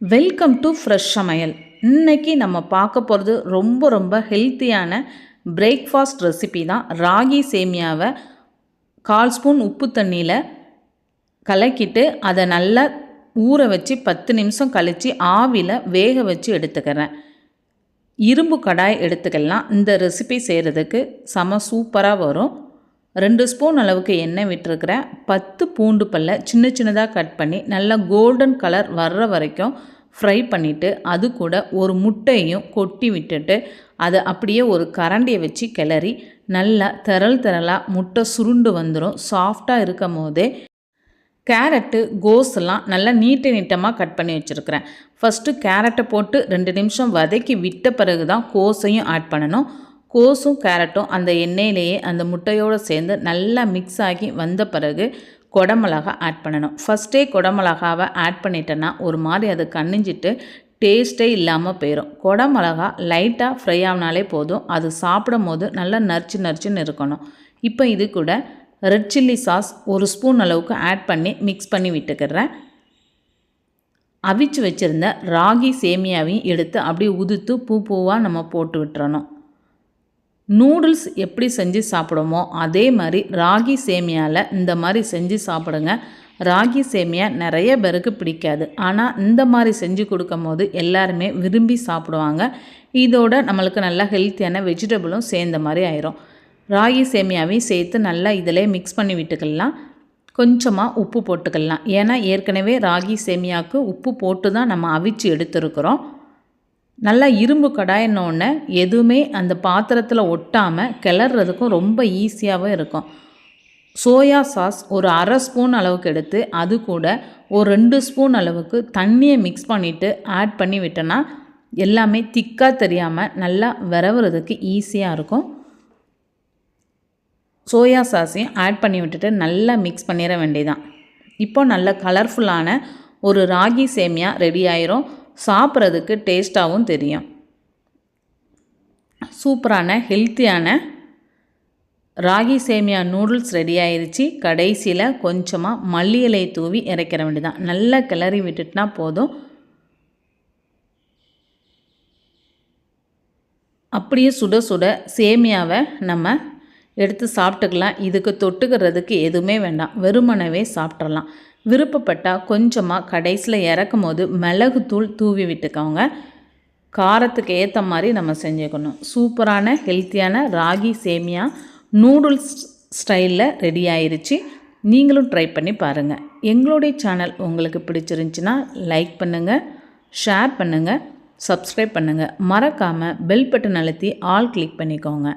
Welcome to fresh சமையல் இன்னைக்கு நம்ம பார்க்க போகிறது ரொம்ப ரொம்ப ஹெல்த்தியான பிரேக்ஃபாஸ்ட் ரெசிபி தான். ராகி சேமியாவை கால் ஸ்பூன் உப்பு தண்ணியில் கலக்கிட்டு அதை நல்லா ஊற வச்சு பத்து நிமிஷம் கழித்து ஆவியில் வேக வச்சு எடுத்துக்கிறேன். இரும்பு கடாய் எடுத்துக்கலாம். இந்த ரெசிபி செய்கிறதுக்கு செம சூப்பராக வரும். ரெண்டு ஸ்பூன் அளவுக்கு எண்ணெய் விட்டுருக்கிறேன். பத்து பூண்டு பல்ல சின்ன சின்னதாக கட் பண்ணி நல்லா கோல்டன் கலர் வர்ற வரைக்கும் ஃப்ரை பண்ணிவிட்டு அது கூட ஒரு முட்டையும் கொட்டி விட்டுட்டு அதை அப்படியே ஒரு கரண்டியை வச்சு கிளறி நல்லா திரள் திரளாக முட்டை சுருண்டு வந்துடும் சாஃப்டாக இருக்கும் போதே கேரட்டு கோஸ்லாம் நல்லா நீட்டை நீட்டமாக கட் பண்ணி வச்சுருக்கிறேன். ஃபஸ்ட்டு கேரட்டை போட்டு ரெண்டு நிமிஷம் வதக்கி விட்ட பிறகு தான் கோஸையும் ஆட் பண்ணணும். கோஸும் கேரட்டும் அந்த எண்ணெயிலேயே அந்த முட்டையோடு சேர்ந்து நல்லா மிக்ஸ் ஆகி வந்த பிறகு குடமிளகா ஆட் பண்ணணும். ஃபஸ்ட்டே குடமிளகாவை ஆட் பண்ணிட்டேன்னா ஒரு மாதிரி அது கண்ணிஞ்சிட்டு டேஸ்ட்டே இல்லாமல் போயிடும் குடமிளகா லைட்டாக ஃப்ரை ஆகினாலே போதும். அது சாப்பிடும் போது நல்லா நரிச்சு நரிச்சுன்னு இருக்கணும். இப்போ இது கூட ரெட் சில்லி சாஸ் ஒரு ஸ்பூன் அளவுக்கு ஆட் பண்ணி மிக்ஸ் பண்ணி விட்டுக்கிறேன். அவிச்சு வச்சுருந்த ராகி சேமியாவையும் எடுத்து அப்படியே உதுத்து பூ பூவாக நம்ம போட்டு விட்டுறணும். நூடுல்ஸ் எப்படி செஞ்சு சாப்பிடுமோ அதே மாதிரி ராகி சேமியாவில் இந்த மாதிரி செஞ்சு சாப்பிடுங்க. ராகி சேமியா நிறைய பேருக்கு பிடிக்காது. ஆனால் இந்த மாதிரி செஞ்சு கொடுக்கும் போது எல்லாருமே விரும்பி சாப்பிடுவாங்க. இதோட நம்மளுக்கு நல்லா ஹெல்த்தியான வெஜிடபிளும் சேர்ந்த மாதிரி ஆயிரும். ராகி சேமியாவையும் சேர்த்து நல்லா இதில் மிக்ஸ் பண்ணி விட்டுக்கலாம். கொஞ்சமாக உப்பு போட்டுக்கலாம். ஏன்னா ஏற்கனவே ராகி சேமியாவுக்கு உப்பு போட்டு தான் நம்ம அவிச்சு எடுத்துருக்குறோம். நல்லா இரும்பு கடாயினோடனே எதுவுமே அந்த பாத்திரத்தில் ஒட்டாமல் கிளறதுக்கும் ரொம்ப ஈஸியாகவும் இருக்கும். சோயா சாஸ் ஒரு அரை ஸ்பூன் அளவுக்கு எடுத்து அது கூட ஒரு ரெண்டு ஸ்பூன் அளவுக்கு தண்ணியை மிக்ஸ் பண்ணிவிட்டு ஆட் பண்ணி விட்டோன்னா எல்லாமே திக்காக தெரியாமல் நல்லா விரவுறதுக்கு ஈஸியாக இருக்கும். சோயா சாஸையும் ஆட் பண்ணி விட்டுட்டு நல்லா மிக்ஸ் பண்ணிட வேண்டியதான் இப்போ நல்ல கலர்ஃபுல்லான ஒரு ராகி சேமியா ரெடி ஆயிரும். சாப்பிட்றதுக்கு டேஸ்ட்டாகவும் தெரியும். சூப்பரான ஹெல்த்தியான ராகி சேமியா நூடுல்ஸ் ரெடி ஆயிடுச்சு கடைசியில் கொஞ்சமாக மல்லி இலை தூவி இறக்கிற வேண்டியதான் நல்லா கிளறி விட்டுட்டுனா போதும். அப்படியே சுட சுட சேமியாவை நம்ம எடுத்து சாப்பிட்டுக்கலாம். இதுக்கு தொட்டுக்கிறதுக்கு எதுவுமே வேண்டாம். வெறுமனவே சாப்பிட்றலாம் விருப்பப்பட்டால் கொஞ்சமாக கடைசியில் இறக்கும் போது மிளகுத்தூள் தூவி விட்டுக்கோங்க. காரத்துக்கு ஏற்ற மாதிரி நம்ம செஞ்சுக்கணும். சூப்பரான ஹெல்த்தியான ராகி சேமியா நூடுல்ஸ் ஸ்டைலில் ரெடி ஆயிருச்சு. நீங்களும் ட்ரை பண்ணி பாருங்கள் எங்களுடைய சேனல் உங்களுக்கு பிடிச்சிருந்துச்சின்னா லைக் பண்ணுங்கள் ஷேர் பண்ணுங்கள் சப்ஸ்கிரைப் பண்ணுங்கள் மறக்காமல் பெல் பட்டன் அழுத்தி ஆல் கிளிக் பண்ணிக்கோங்க.